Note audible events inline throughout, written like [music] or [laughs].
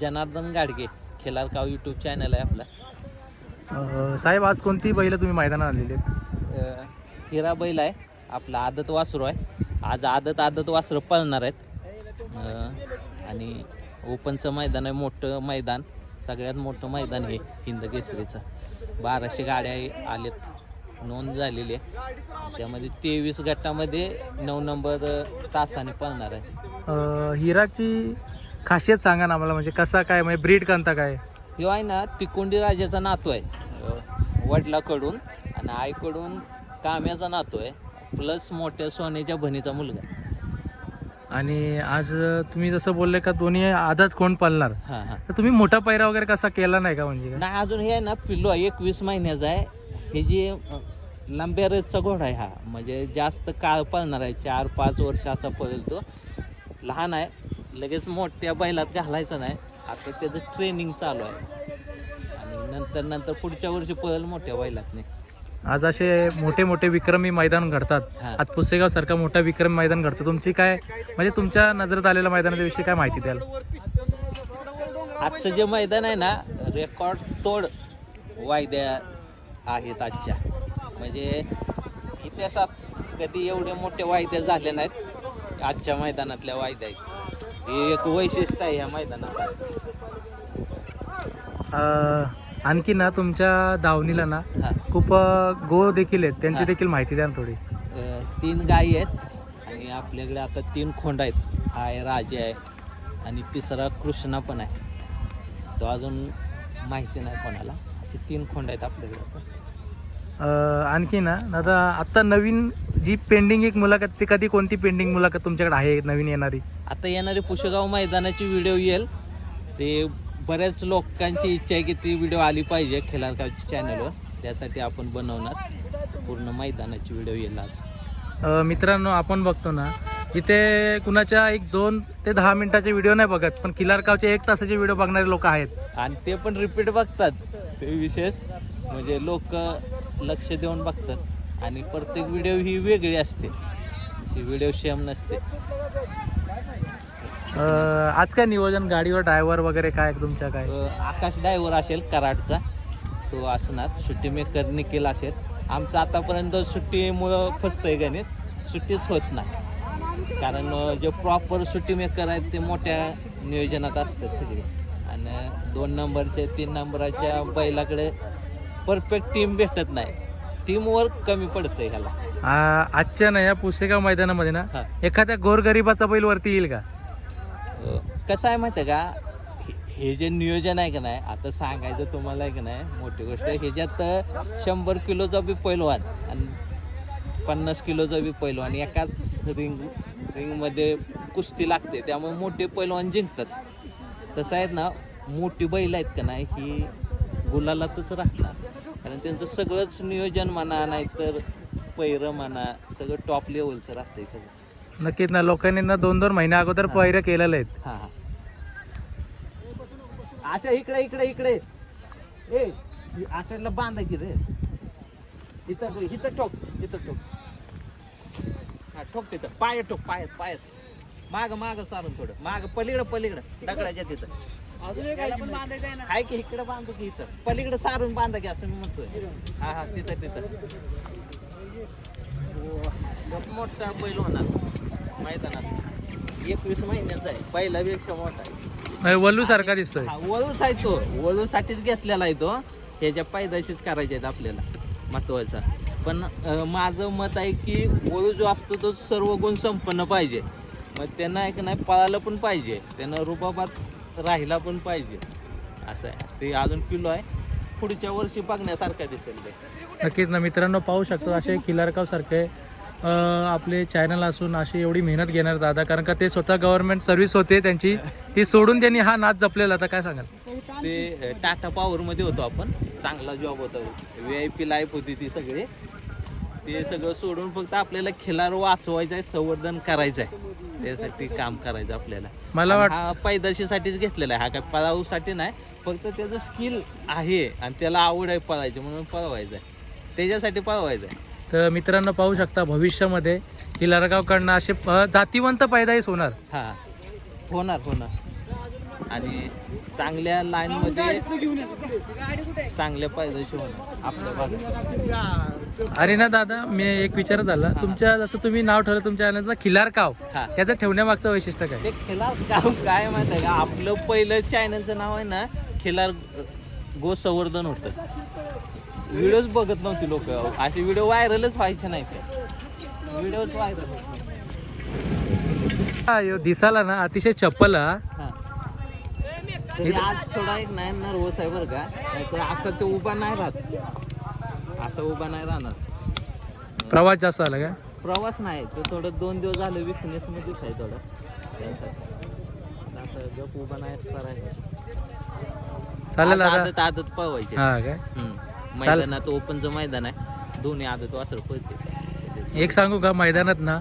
Janardan Gadge Khelargaon YouTube channel आहे आपला. अ, साहेब आज कोणती बैलं तुम्ही मैदानात आलेली आहेत? अ, हिरा बैल आहे आपला आदत वासरू आहे. आज आदत आदत वासरं पळणार आहेत. अ, आणि ओपनचं मैदान आहे मोठं मैदान. सगळ्यात मोठं मैदान हे हिंद केसरीचं. बाराशे गाड्या आलेत नोंद झालेली आहे. त्यामध्ये तेवीस गटामध्ये नऊ नंबर अ, तासाने पळणार आहे. अ, हिराची खासियत सांगा ना आम्हाला म्हणजे कसा काय म्हणजे ब्रीड कोणता काय? ह्यो आहे ना तिकोंडी राजाचा नातू आहे. अ, वडिलाकडून आणि आईकडून काम्याचा नातू आहे प्लस मोठ्या सोन्याच्या बहिणीचा मुलगा आहे. आणि आज तुम्ही जसं बोलले का दोन्ही आदत कोण पालणार? हां हां. तर तुम्ही मोठा पैरा वगैरे कसा केला नाही का म्हणजे? काय? नाही अजून हे आहे ना पिल्लू आहे एकवीस महिन्याचा आहे. हे जी अ, लांब्या रेतचा घोडा आहे हा म्हणजे जास्त काळ पळणार आहे चार पाच वर्ष असा पळेल तो. लहान आहे. लगेच मोठ्या बैलात घालायचं नाही. आता त्याचं ट्रेनिंग चालू आहे. आणि नंतर नंतर पुढच्या वर्षी पळेल मोठ्या बैलात नाही आज असे मोठे मोठे विक्रमी मैदान घडतात. आज पुसेगाव सारखा मोठा विक्रमी मैदान घडतं. तुमची काय म्हणजे तुमच्या नजरेत आलेल्या मैदानाच्या विषयी काय माहिती द्याल? आजचं जे मैदान आहे ना रेकॉर्ड तोड वायद्या आहेत आजच्या. म्हणजे इतिहासात कधी एवढे मोठे वायदे झाले नाहीत. आजच्या मैदानातल्या वायद्या आहेत. हे एक वैशिष्ट्य आहे ह्या मैदानाचं अ, आणखी ना तुमच्या दावणीला ना. खूप गो देखील आहेत. त्यांची. देखील माहिती द्या ना थोडी. तीन गायी आहेत आणि आपल्याकडे आता तीन खोंड आहेत. हा आहे राजे आहे आणि तिसरा कृष्णा पण आहे. तो अजून माहिती नाही कोणाला. असे तीन खोंड आहेत आपल्याकडे आणखी ना आता आता नवीन जी पेंडिंग एक मुलाखत ती कधी कोणती पेंडिंग मुलाखत तुमच्याकडे आहे नवीन येणारी? आता येणारी पुशेगाव मैदानाची व्हिडिओ येईल. ते बऱ्याच लोकांची इच्छा आहे की ती व्हिडिओ आली पाहिजे खेलारगावच्या चॅनलवर त्यासाठी आपण बनवणार पूर्ण मैदानाची व्हिडिओ येईल आज. मित्रांनो आपण बघतो ना जिथे कुणाच्या एक दोन ते दहा मिनिटाचे व्हिडिओ नाही बघत पण किलारगावचे एक तासाचे व्हिडिओ बघणारे लोक आहेत. आणि ते पण रिपीट बघतात. ते विशेष म्हणजे लोक लक्ष देऊन बघतात. आणि प्रत्येक व्हिडिओ ही वेगळी असते. अशी व्हिडिओ सेम नसते. अ, आज काय नियोजन? गाडीवर ड्रायव्हर वगैरे काय तुमच्या काय? अ, आकाश डायव्हर असेल कराडचा. तो असणार. सुट्टी मेकर निखिल असेल. आमचं आतापर्यंत सुट्टीमुळं फसतंय गणित. सुट्टीच होत नाही. कारण अ, जे प्रॉपर सुट्टी मेकर आहेत ते मोठ्या नियोजनात असतात सगळे. आणि दोन नंबरचे तीन नंबरच्या बैलाकडे परफेक्ट टीम भेटत नाही. टीमवर्क कमी पडतंय ह्याला आ, आजच्या ना या पुसेगाव मैदानामध्ये ना हा. एखाद्या गोरगरिबाचा बैल वरती येईल का अ, कसं आहे माहिती आहे का हे- हे जे नियोजन आहे का नाही आता सांगायचं तुम्हाला आहे का नाही मोठी गोष्ट आहे. ह्याच्यात शंभर किलोचा बी पैलवान आणि पन्नास किलोचा बी पैलवान एकाच रिंग रिंगमध्ये कुस्ती लागते त्यामुळे मोठे पैलवान जिंकतात तसं आहेत ना मोठी बैल आहेत का नाही ही गुलालातच राहणार कारण त्यांचं सगळंच नियोजन म्हणा नाहीतर पैरं म्हणा सगळं टॉप लेवलचं राहतंय सगळं. नक्कीच ना लोकांनी ना दोन दोन महिन्या अगोदर पहिरे केलेले आहेत. हा हा. अशा इकडे इकडे इकडे. ए आषाढला बांधा की रे. इथं इथं टोक इथं टोक हा ठोक तिथं. पाय टोक पायात पायात. माग माग सारून थोडं. माग पलीकडं पलीकडं. दगडाच्या तिथं. अजून पण बांधायचं आहे ना. आहे की इकडे बांधतो की इथं. पलीकडे सारून बांधा की असं मी म्हणतोय. हा हा तिथं तिथं. खूप मोठा बैल होणार. मैदानात. एकवीस महिन्याचा आहे. पहिल्यापेक्षा मोठा आहे. वल्लू सारखा दिसतोय. हा, वळूच आहे तो. वळूसाठीच घेतलेला आहे तो. ह्याच्या पायदाशीच करायचे आहेत आपल्याला. महत्त्वाचा. पण माझं मत आहे की वळू जो असतो तो सर्व गुण संपन्न पाहिजे. मग त्यांना आहे का नाही पळायला पण पाहिजे. त्यानं रुबाबात राहिला पण पाहिजे. असं आहे. ते अजून किलो आहे. पुढच्या वर्षी बघण्यासारखा दिसेल ते. नक्कीच ना मित्रांनो पाहू शकतो असे किलारगाव सारखे अं, आपले चॅनल असून अशी एवढी मेहनत घेणार दादा कारण का ते स्वतः गव्हर्नमेंट सर्व्हिस होते त्यांची. [laughs] ती सोडून त्यांनी हा नाच जपलेला आता काय सांगाल? ते टाटा पॉवर मध्ये होतो आपण. चांगला जॉब होता. व्ही आय पी लाईफ होती ती सगळी. ते सगळं सोडून फक्त आपल्याला खिलार वाचवायचं आहे संवर्धन करायचं आहे. त्यासाठी काम करायचं आपल्याला. मला वाट हा पैदाशीसाठीच घेतलेला आहे. हा काय पळाऊसाठी नाही फक्त त्याचं स्किल आहे आणि त्याला आवड आहे पळायची म्हणून पळवायचं आहे. त्याच्यासाठी पळवायचं आहे. तर मित्रांनो पाहू शकता भविष्यामध्ये किलारगावकडनं असे अं, जातीवंत पैदाईस होणार. हा. होणार होणार. आणि चांगल्या लाईन मध्ये चांगल्या पायदेशी होणं आपल्या भागात अरे ना दादा मी एक विचार झाला. तुमच्या जसं तुम्ही नाव ठेवलं तुमच्या खिलार काव. त्याचं ठेवण्यामागचं वैशिष्ट्य काय? ते खिलार काम काय माहिती आहे का? आपलं पहिलं चॅनलचं नाव आहे ना खिलार गो संवर्धन होतं. व्हिडिओज बघत नव्हती लोक. असे व्हिडिओ व्हायरलच व्हायचे नाहीत. व्हिडिओच व्हायरल दिसाला ना अतिशय चप्पल हा. तरी आज थोडा एक नाही नर्वस आहे बरं का. नाहीतर असं ते उभा नाही राहत. असं उभा नाही राहणार. प्रवास जास्त आला का? प्रवास नाही. तर थोडं दोन दिवस झालं विकनेस मध्येच आहे थोडं. त्यासाठी. असं गप उभा नाही करायचं चालेल दादा. आदत आदत पळवायची. हा काय हम्म. मैदानात ओपनचं मैदान आहे दोन्ही आदत वासर पळते एक सांगू का? मैदानात ना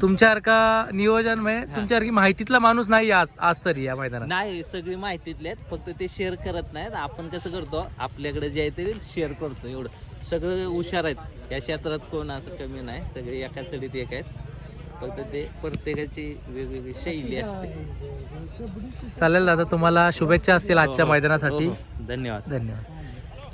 तुमच्यासारखा नियोजन म्हणजे तुमच्यासारखी माहितीतला माणूस नाही आज आज तरी या मैदानात. नाही सगळी माहितीतले आहेत फक्त ते शेअर करत नाहीत. आपण कसं करतो आपल्याकडे जे आहे ते शेअर करतो एवढं. सगळं हुशार आहेत. या क्षेत्रात कोण असं कमी नाही. सगळे एका चढीत एक आहेत. फक्त ते प्रत्येकाची वेगवेगळी शैली असते. चालेल दादा तुम्हाला शुभेच्छा असतील आजच्या हो, हो. मैदानासाठी. हो. धन्यवाद. धन्यवाद.